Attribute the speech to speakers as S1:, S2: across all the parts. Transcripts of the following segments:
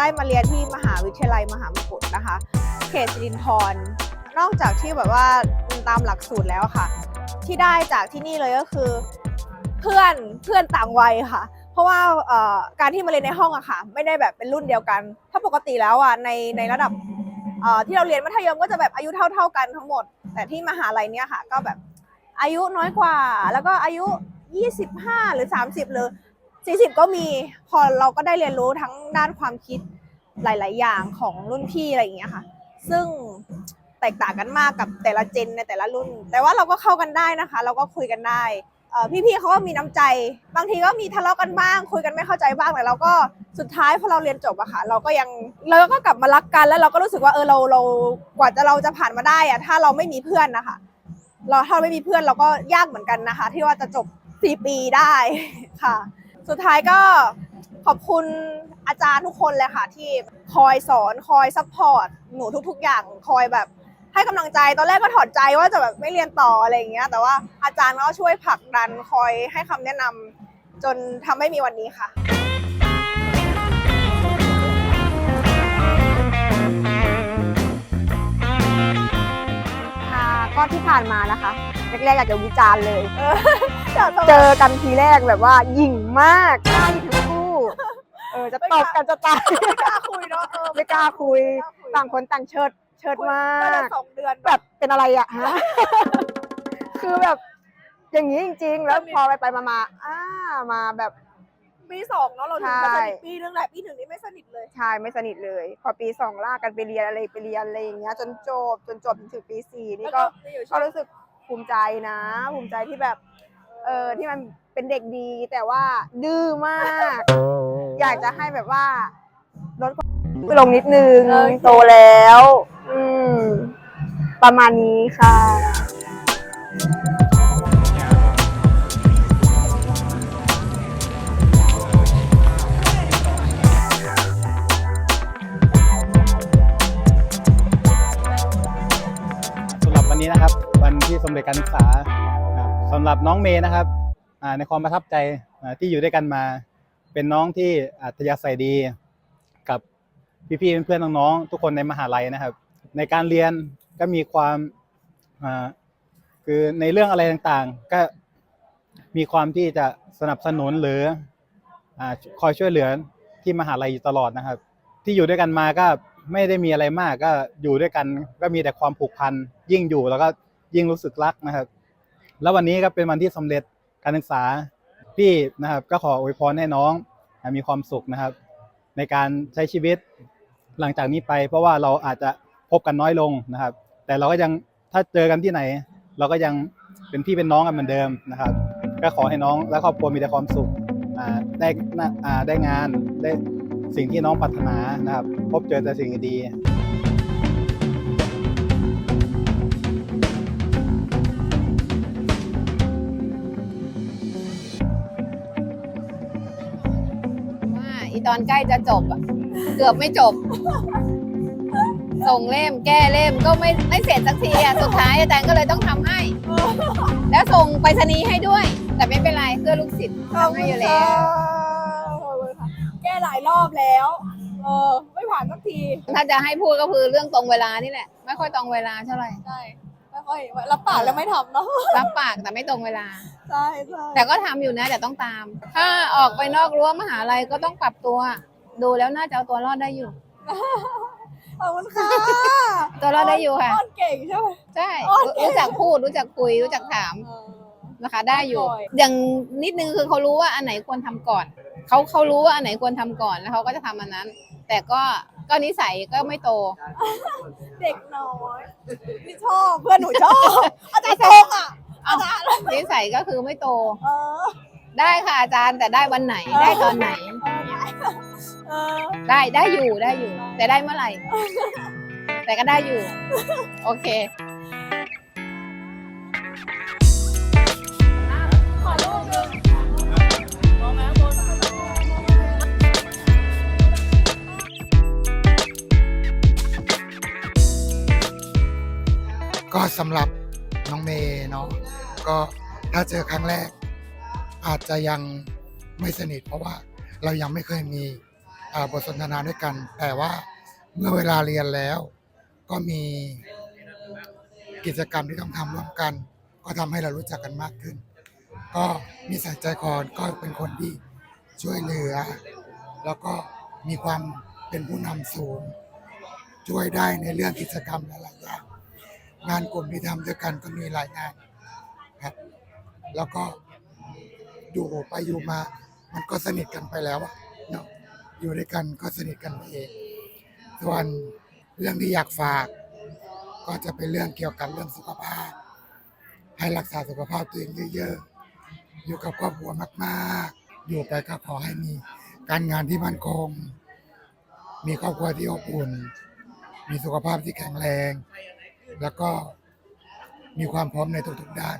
S1: ได้มาเรียนที่มหาวิทยาลัยมหามกุฏนะคะ เขตสิรินธรนอกจากที่แบบว่าตามหลักสูตรแล้วค่ะ ที่ได้จากที่นี่เลยก็คือเพื่อนเพื่อนต่างวัยค่ะ เพราะว่าการที่มาเรียนในห้องอะค่ะ ไม่ได้แบบเป็นรุ่นเดียวกัน ถ้าปกติแล้วอะในในระดับที่เราเรียนมัธยมก็จะแบบอายุเท่า ๆกันทั้งหมด แต่ที่มหาลัยเนี่ยค่ะ ก็แบบอายุน้อยกว่า แล้วก็อายุ 25 หรือ 30 หรือ 40 ก็มี พอเราก็ได้เรียนรู้ทั้งด้านความคิด หลาย ๆ อย่างของรุ่นพี่อะไรอย่างเงี้ยค่ะ ซึ่งแตกต่างกันมากกับแต่ละเจนในแต่ละรุ่น แต่ว่าเราก็เข้ากันได้นะคะ เราก็คุยกันได้พี่ๆเขาก็มีน้ำใจ บางทีก็มีทะเลาะกันบ้าง คุยกันไม่เข้าใจบ้างแต่เราก็สุดท้ายพอเราเรียนจบอะค่ะ เราก็ยังเราก็กลับมารักกันแล้วเราก็รู้สึกว่าเออเราเรากว่าจะเราจะผ่านมาได้อะถ้าเราไม่มีเพื่อนนะคะ เราถ้าเราไม่มีเพื่อนเราก็ยากเหมือนกันนะคะ ที่ว่าจะจบ4ปีได้ค่ะ สุดท้ายก็ขอบคุณ อาจารย์ทุกคนเลยค่ะ ที่คอยสอนคอยซัพพอร์ตหนูทุก ๆ อย่างคอยแบบให้กำลังใจตอนแรกก็ถอดใจว่าจะแบบไม่เรียนต่ออะไรอย่างเงี้ย แต่ว่าอาจารย์ก็ช่วยผลักดันคอยให้คำแนะนำจนทำให้มีวันนี้ค่ะ
S2: ค่ะก็ที่ผ่านมานะคะแรกๆอยากจะวิจารณ์เลย
S1: เอออยากจะ
S2: เจอกันทีแรกแบบว่าหยิ่งมากกล้าทั้งคู่เออ จะตบกันจะตาย
S1: ไม่กล้าคุยเนาะเออ
S2: ไม่กล้าคุย
S1: ไม่กล้าคุย
S2: ต่างคนต่างเชิดเชิดมา
S1: น่าจะ
S2: ก
S1: สองเดือน
S2: แบบเป็นอะไรอะฮะคือแบบ อย่างนี้จริง ๆ แล้วพอไปไปๆมาๆอ่ามาแบบ
S1: ปีสองเนาะเราถึงจะ
S2: ใช่
S1: สนิทปีนึงแหละปีหนึ่งนี่ไม่สนิทเลย
S2: ชายไม่สนิทเลย พอปีสองลากกันไปเรียนอะไรไปเรียนอะไรอย่างเงี้ยจนจบจนจบถึงปีสี่นี่ก็
S1: มีอยู่ช่
S2: ก็
S1: วง
S2: รู้สึกภูมิใจนะ ภูมิใจที่แบบ เออที่มันเป็นเด็กดีแต่ว่าดื้อมาก อยากจะให้แบบว่าลดความลงนิดนึง
S1: โอเค
S2: โตแล้ว อืม ประมาณนี้ค่ะ
S3: สำหรับวันนี้นะครับ วันที่สมเด็จการศึกษาครับสำหรับน้องเมย์นะครับอ่าในความประทับใจอ่าที่อยู่ด้วยกันมา เป็นน้องที่อัธยาศัยดีกับพี่ๆเพื่อนๆน้องๆทุกคนในมหาลัยนะครับ ในการเรียนก็มีความคือในเรื่องอะไรต่างๆ ก็มีความที่จะสนับสนุนหรืออคอยช่วยเหลือที่มหาลัยอยู่ตลอดนะครับ ที่อยู่ด้วยกันมาก็ไม่ได้มีอะไรมากก็อยู่ด้วยกัน ก็มีแต่ความผูกพันยิ่งอยู่แล้วก็ยิ่งรู้สึกรักนะครับ แล้ววันนี้ก็เป็นวันที่สำเร็จการศึกษา พี่นะครับก็ขออวยพรให้น้องมีความสุขนะครับ ในการใช้ชีวิตหลังจากนี้ไป เพราะว่าเราอาจจะพบกันน้อยลงนะครับ แต่เราก็ยังถ้าเจอกันที่ไหน เราก็ยังเป็นพี่เป็นน้องกันเหมือนเดิมนะครับ ก็ขอให้น้องและครอบครัวมีแต่ความสุขได้ได้งานได้สิ่งที่น้องปรารถนานะครับ พบเจอแต่สิ่งดี
S4: อีตอนใกล้จะจบอะเกือบไม่จบ ส่งเล่มแก้เล่มก็ไม่ไม่เสร็จสักทีอะสุดท้ายอาจารย์ก็เลยต้องทำให้ แล้วส่งไปรษณีย์ให้ด้วย แต่ไม่เป็นไรเพื่อลูกศิษย์
S1: ขอบ
S4: ทำให้
S1: คุณ
S4: อยู่แล้ว
S1: ขอบคุณค่ะแก้หลายรอบแล้ว เออ ไม่ผ่านสักที
S4: ถ้าจะให้พูดก็คือเรื่องตรงเวลานี่แหละ ไม่ค่อยตรงเวลาเท่าไหร่
S1: ใช่ ไม่ค่อยรับปากแล้วไม่ทำเนาะ
S4: รับปากแต่ไม่ตรงเวลา
S1: ใช่ใช่
S4: แต่ก็ทำอยู่นะแต่ต้องตาม ถ้าออกไปนอกรั้วมหาลัยก็ต้องปรับตัว ดูแล้วน่าจะเอาตัวรอดได้อยู่
S1: ขอบคุณค่ะ
S4: ตัวรอดได้อยู่ค่ะ
S1: อ้อนเก่งใช่ไหม
S4: ใช่
S1: โอเค
S4: รู้จักพูดรู้จักคุยรู้จักถาม
S1: เออ
S4: นะคะ ได้อยู่
S1: บ่อย
S4: อย่างนิดนึงคือเขารู้ว่าอันไหนควรทำก่อนเขาเขารู้ว่าอันไหนควรทำก่อนแล้วเขาก็จะทำอันนั้น แต่ก็ ก็นิสัยก็ไม่โต
S1: เด็กน้อยนี่ชอบเพื่อนหนูชอบอาจารย์ตงอะอาจารย์
S4: นิสัยก็คือไม่โต
S1: เออ
S4: ได้ค่ะอาจารย์แต่ได้วันไหนได้ตอนไหน
S1: เออ
S4: ได้ได้อยู่ได้อยู่ แต่ได้เมื่อไหร่ แต่ก็ได้อยู่ โอเค
S5: สำหรับน้องเมย์เนาะก็ถ้าเจอครั้งแรก อาจจะยังไม่สนิท เพราะว่าเรายังไม่เคยมีบทสนทนาด้วยกัน แต่ว่าเมื่อเวลาเรียนแล้ว ก็มีกิจกรรมที่ต้องทำร่วมกัน ก็ทำให้เรารู้จักกันมากขึ้น ก็มีสายใจคอนก็เป็นคนที่ช่วยเหลือ แล้วก็มีความเป็นผู้นำสูง ช่วยได้ในเรื่องกิจกรรมหลายอย่าง งานกลุ่มที่ทำด้วยกันก็มีหลายงานครับ แล้วก็อยู่ไปอยู่มา มันก็สนิทกันไปแล้วเนาะอยู่ด้วยกันก็สนิทกันเอง ส่วนเรื่องที่อยากฝาก ก็จะเป็นเรื่องเกี่ยวกับเรื่องสุขภาพ ให้รักษาสุขภาพตัวเองเยอะๆ อยู่กับครอบครัวมากๆ อยู่ไปก็ขอให้มีการงานที่มั่นคง มีครอบครัวที่อบอุ่น มีสุขภาพที่แข็งแรง แล้วก็มีความพร้อมในทุกๆด้าน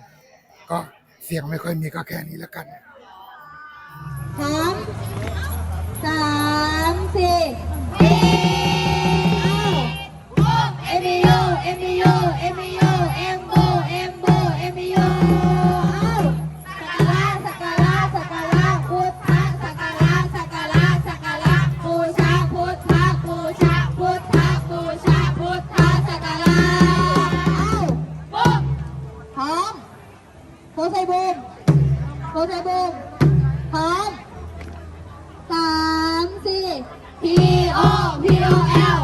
S5: ก็เสียงไม่ค่อยมีก็แค่นี้แล้วกัน
S6: สามสามสี่ พร้อมสามสี่ P O P O L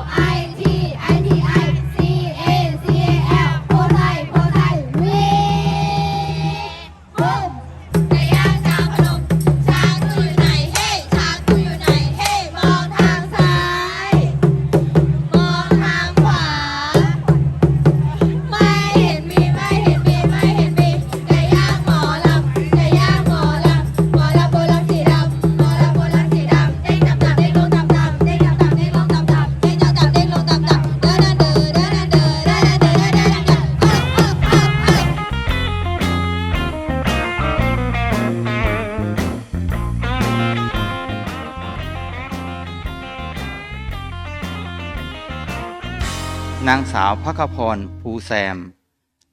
S7: นางสาวพักพรภูแซม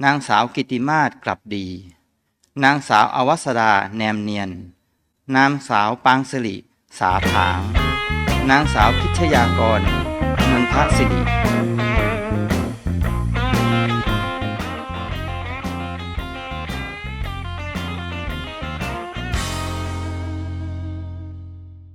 S7: นางสาวกิติมาศกลับดี นางสาวอวัสดาแนมเนียน นางสาวปางสิริสาผาง นางสาวพิชยากรนนทสิริ